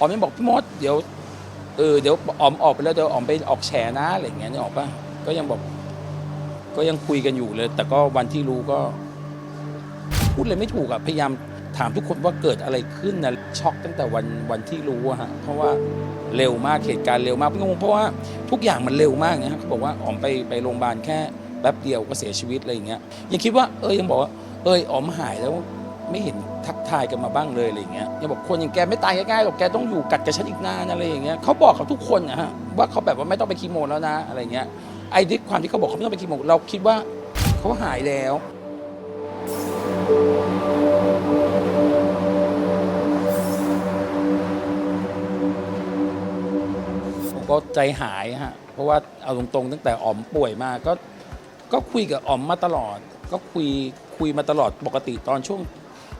ออมยังบอกพี่มดเดี๋ยวเออเดี๋ยวออมออกไปแล้วเดี๋ยวออมไปออกแฉนะอะไรอย่างเงี้ยนี่ออกปะก็ยังบอกก็ยังคุยกันอยู่เลย แต่ก็วันที่รู้ก็ พูดเลยไม่ถูกอะพยายามถามทุกคนว่าเกิดอะไรขึ้นนะช็อกตั้งแต่วันวันที่รู้อะฮะเพราะว่าเร็วมากเหตุการณ์เร็วมากงงเพราะว่าทุกอย่างมันเร็วมากนะฮะเขาบอกว่าอ๋อมไปไปโรงพยาบาลแค่แป๊บเดียวก็เสียชีวิตอะไรอย่างเงี้ยยังคิดว่าเออยังบอกว่าเอออ๋อมหายแล้ว ไม่เห็นทักทายกันมาบ้างเลยอะไรอย่างเงี้ยยังบอกคนอย่างแกไม่ตายง่ายๆหรอกแกต้องอยู่กัดกับฉันอีกนานอะไรอย่างเงี้ยเขาบอกกับทุกคนนะฮะว่าเขาแบบว่าไม่ต้องไปคีโมแล้วนะอะไรเงี้ยไอ้ด้วยความที่เขาบอกเขาไม่ต้องไปคีโมเราคิดว่าเขาหายแล้วผมก็ใจหายฮะเพราะว่าเอาตรงๆ ตั้งแต่อ๋อมป่วยมาก็ก็คุยกับอ๋อมมาตลอด ก็คุยคุยมาตลอดปกติตอนช่วง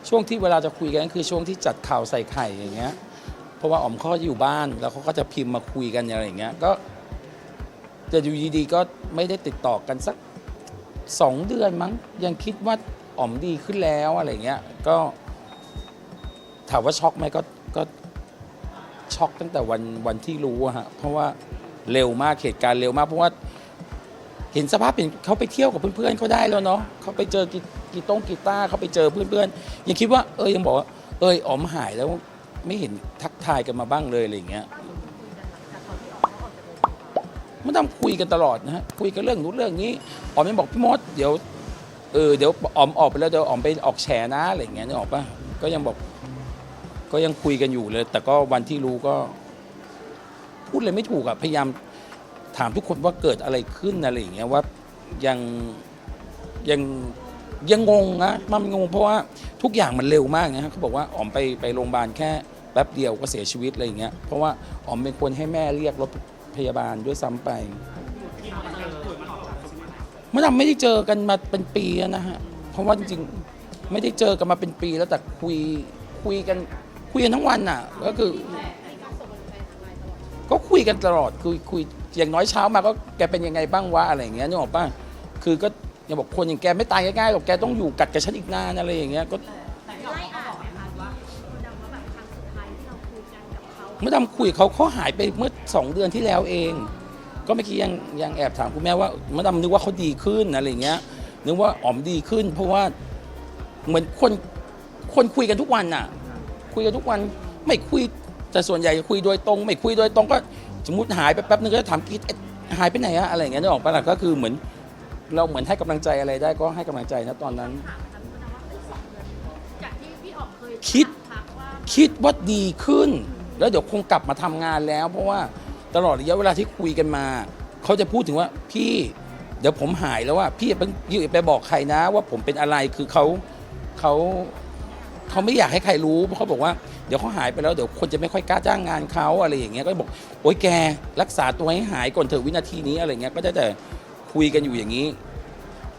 ช่วงที่เวลาจะคุยกันก็คือช่วงที่จัดข่าวใส่ไข่อย่างเงี้ย เพราะว่าอ๋อมเขาก็อยู่บ้านแล้วเขาก็จะพิมพ์มาคุยกันอะไรอย่างเงี้ยก็จะอยู่ดีๆก็ไม่ได้ติดต่อกันสักสองเดือนมั้งยังคิดว่าอ๋อมดีขึ้นแล้วอะไรเงี้ยก็ถามว่าช็อกไหมก็ก็ช็อกตั้งแต่วันวันที่รู้อะฮะเพราะว่าเร็วมากเหตุการณ์เร็วมากเพราะว่า เห็นสภาพเห็นเขาไปเที่ยวกับเพื่อนๆเขาได้แล้วเนาะเขาไปเจอกีกีต้งกีตาร์เขาไปเจอเพื่อนๆยังคิดว่าเออยังบอกว่าเอออ๋อมหายแล้วไม่เห็นทักทายกันมาบ้างเลยอะไรอย่างเงี้ยมันต้องคุยกันตลอดนะฮะคุยกันเรื่องนู้นเรื่องนี้อ๋อมยังบอกพี่มดเดี๋ยวเออเดี๋ยวอ๋อมออกไปแล้วเดี๋ยวอ๋อมไปออกแฉนะอะไรอย่างเงี้ยนึกออกปะก็ยังบอก ก็ยังคุยกันอยู่เลย แต่ก็วันที่รู้ก็ พูดเลยไม่ถูกอะพยายาม ถามทุกคนว่าเกิดอะไรขึ้นอะไรอย่างเงี้ยว่ายังยังยังงงนะมันงงเพราะว่าทุกอย่างมันเร็วมากนะฮะเขาบอกว่าอ๋อมไปไปโรงพยาบาลแค่แป๊บเดียวก็เสียชีวิตอะไรอย่างเงี้ยเพราะว่าอ๋อมเป็นคนให้แม่เรียกรถพยาบาลด้วยซ้ำไป มันไม่ได้เจอกันมาเป็นปีแล้วนะฮะ เพราะว่าจริงๆ ไม่ได้เจอกันมาเป็นปีแล้วแต่คุยคุยกันคุยกันทั้งวันน่ะ ก็คือ ก็คุยกันตลอดคุยคุย อย่างน้อยเช้ามาก็แกเป็นยังไงบ้างวะอะไรอย่างเงี้ยนึกออกป่ะคือก็อย่าบอกคนอย่างแกไม่ตายง่ายๆหรอกแกต้องอยู่กัดกับฉันอีกนานอะไรอย่างเงี้ยก็ไล่ออกไหมคะว่าคุณดำว่าแบบครั้งสุดท้ายที่เราคุยกันกับเขาเมื่อดำคุยกับเขาเขาหายไปเมื่อสองเดือนที่แล้วเอง ก็เมื่อกี้ยังยังแอบถามคุณแม่ว่าเมื่อดำนึกว่าเขาดีขึ้นอะไรอย่างเงี้ยนึกว่าอ๋อมดีขึ้น เพราะว่าเหมือนคนคนคุยกันทุกวันน่ะ คุยกันทุกวันไม่คุยแต่ส่วนใหญ่คุยโดยตรง ไม่คุยโดยตรงก็ สมมติหายไปแป๊บนึงก็จะถามกีดหายไปไหนอะอะไรอย่างเงี้ยนึกออกปะล่ะก็คือเหมือน เราเหมือนให้กำลังใจอะไรได้ก็ให้กำลังใจนะตอนนั้น ถามกันคุณดำว่าเอ้ยสองเดือนจากที่พี่ออกเคยคิด ทักว่าคิดว่าดีขึ้น แล้วเดี๋ยวคงกลับมาทำงานแล้ว เพราะว่าตลอดระยะเวลาที่คุยกันมา เขาจะพูดถึงว่าพี่เดี๋ยวผมหายแล้วว่าพี่อย่าไปอย่าไปบอกใครนะ ว่าผมเป็นอะไรคือเขาเขาเขาไม่อยากให้ใครรู้เพราะเขาบอกว่า เดี๋ยวเขาหายไปแล้วเดี๋ยวคนจะไม่ค่อยกล้าจ้างงานเขาอะไรอย่างเงี้ยก็บอกโอ๊ยแกรักษาตัวให้หายก่อนเถอะวินาทีนี้อะไรเงี้ยก็จะแต่คุยกันอยู่อย่างนี้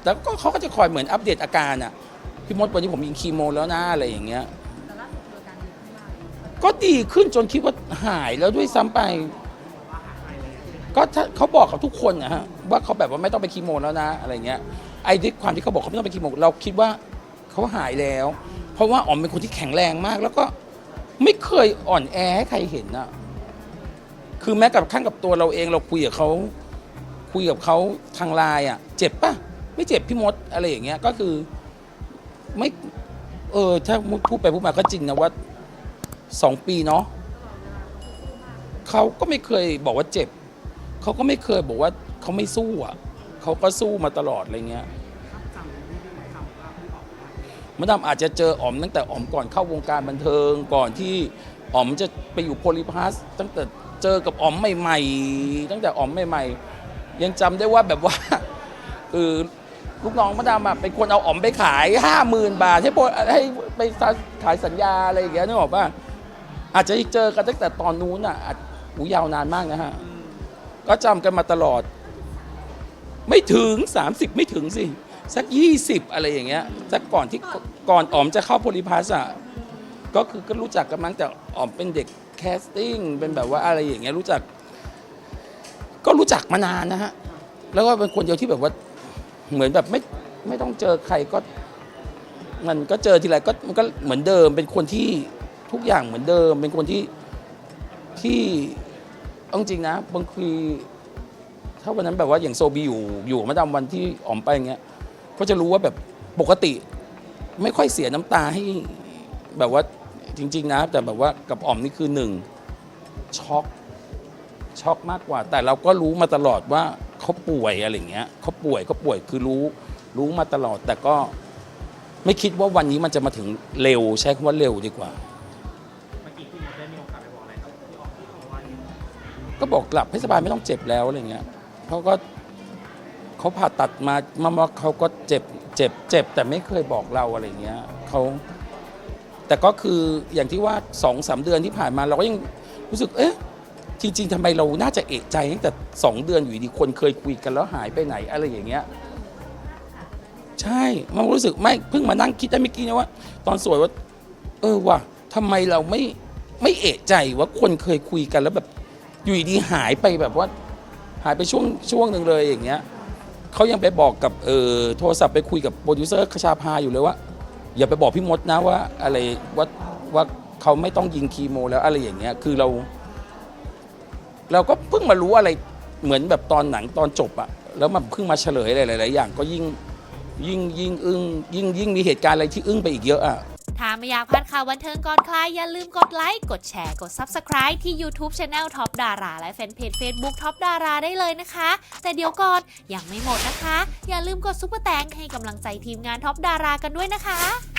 แล้วก็เขาก็จะคอยเหมือนอัปเดตอาการอะพี่มดวันนี้ผมยิงคีโมแล้วนะอะไรอย่างเงี้ยก็ดีขึ้นจนคิดว่าหายแล้วด้วยซ้ำไป ก็ถ้าเขาบอกกับทุกคนนะฮะว่าเขาแบบว่าไม่ต้องไปคีโมแล้วนะอะไรเงี้ยไอ้ด้วยความที่เขาบอกเขาไม่ต้องไปคีโมเราคิดว่าเขาหายแล้ว เพราะว่าอ๋อมเป็นคนที่แข็งแรงมาก แล้วก็ ไม่เคยอ่อนแอให้ใครเห็นนะคือแม้กับขั้นกับตัวเราเองเราคุยกับเขาคุยกับเขาทางไลน์อะเจ็บปะไม่เจ็บพี่มดอะไรอย่างเงี้ยก็คือไม่เออถ้าพูดไปพูดมาก็จริงนะว่าสองปีเนาะเขาก็ไม่เคยบอกว่าเจ็บ เขาก็ไม่เคยบอกว่าเขาไม่สู้อะเขาก็สู้มาตลอดอะไรเงี้ย มดดำอาจจะเจออ๋อมตั้งแต่อ๋อมก่อนเข้าวงการบันเทิงก่อนที่อ๋อมจะไปอยู่โพลิพัสตั้งแต่เจอกับอ๋อมใหม่ๆตั้งแต่อ๋อมใหม่ๆยังจำได้ว่าแบบว่าเออลูกน้องมดดำอะเป็นคนเอาอ๋อมไปขายห้าหมื่นบาทให้ให้ไปขายสัญญาอะไรอย่างเงี้ยนึกออกป่ะอาจจะเจอกันตั้งแต่ตอนนู้นอะอาจหูยาวนานมากนะฮะก็จำกันมาตลอด ไม่ถึง 30 ไม่ถึงสิ สัก 20 อะไรอย่างเงี้ยสักก่อนที่ก่อนอ๋อมจะเข้าโพลิพัสอะก็คือก็รู้จักกันมั้งแต่อ๋อมเป็นเด็กแคสติ้งเป็นแบบว่าอะไรอย่างเงี้ยรู้จัก ก็รู้จักมานานนะฮะแล้วก็เป็นคนเดียวที่แบบว่าเหมือนแบบไม่ไม่ต้องเจอใครก็ มันก็เจอทีไรก็มันก็เหมือนเดิม เป็นคนที่ทุกอย่างเหมือนเดิม เป็นคนที่ที่เอาจริงๆนะบางทีถ้าวันนั้นแบบว่าอย่างโซบีอยู่อยู่มาดามวันที่อ๋อมไปอย่างเงี้ย ก็จะรู้ว่าแบบปกติ ไม่ค่อยเสียน้ำตาให้แบบว่าจริง ๆ นะ แต่แบบว่ากับอ๋อมนี่คือหนึ่งช็อกช็อกมากกว่า แต่เราก็รู้มาตลอดว่าเขาป่วยอะไรอย่างเงี้ยเขาป่วยเขาป่วยคือรู้ รู้มาตลอด แต่ก็ไม่คิดว่าวันนี้มันจะมาถึงเร็วใช้คำว่าเร็วดีกว่า เมื่อกี้พี่มดได้มีโอกาสไปบอกอะไรกับพี่ออกที่เขาว่าอย่างไรก็บอกกลับให้สบายไม่ต้องเจ็บแล้วอะไรเงี้ยเขาก็ เขาผ่าตัดมามามาเขาก็เจ็บเจ็บเจ็บ แต่ไม่เคยบอกเราอะไรเงี้ยเขาแต่ก็คืออย่างที่ว่าสองสามเดือนที่ผ่านมาเราก็ยังรู้สึก เอ๊ะจริง ๆทำไมเราน่าจะเอะใจตั้งแต่สองเดือนอยู่ดีคนเคยคุยกันแล้วหายไปไหนอะไรอย่างเงี้ยใช่มันรู้สึกไม่เพิ่งมานั่งคิดได้เมื่อกี้นะว่า ตอนสวยว่า เออว่ะทำไมเราไม่ไม่เอะใจว่าคนเคยคุยกันแล้วแบบอยู่ดีๆหายไปแบบว่า หายไปช่วงช่วงหนึ่งเลยอย่างเงี้ย เขายังไปบอกกับเออโทรศัพท์ไปคุยกับโปรดิวเซอร์คชาพาอยู่เลยว่า อย่าไปบอกพี่มดนะว่าอะไรว่าว่าเขาไม่ต้องยิงคีโม แล้วอะไรอย่างเงี้ยคือเรา เราก็เพิ่งมารู้อะไรเหมือนแบบตอนหนังตอนจบอะแล้วมันเพิ่งมาเฉลยอะไรหลายๆอย่าง ก็ยิ่งยิ่งยิ่งอึ้งยิ่งยิ่งมีเหตุการณ์อะไรที่อึ้งไปอีกเยอะอะ ไม่อยากพลาดข่าวบันเทิงก่อนใครอย่าลืมกดไลค์ กดแชร์ กด Subscribe ที่ YouTube Channel Top ดาราและแฟนเพจ Facebook Top ดาราได้เลยนะคะ แต่เดี๋ยวก่อนยังไม่หมดนะคะ อย่าลืมกดซุปเปอร์แตงให้กำลังใจทีมงาน Top ดารากันด้วยนะคะ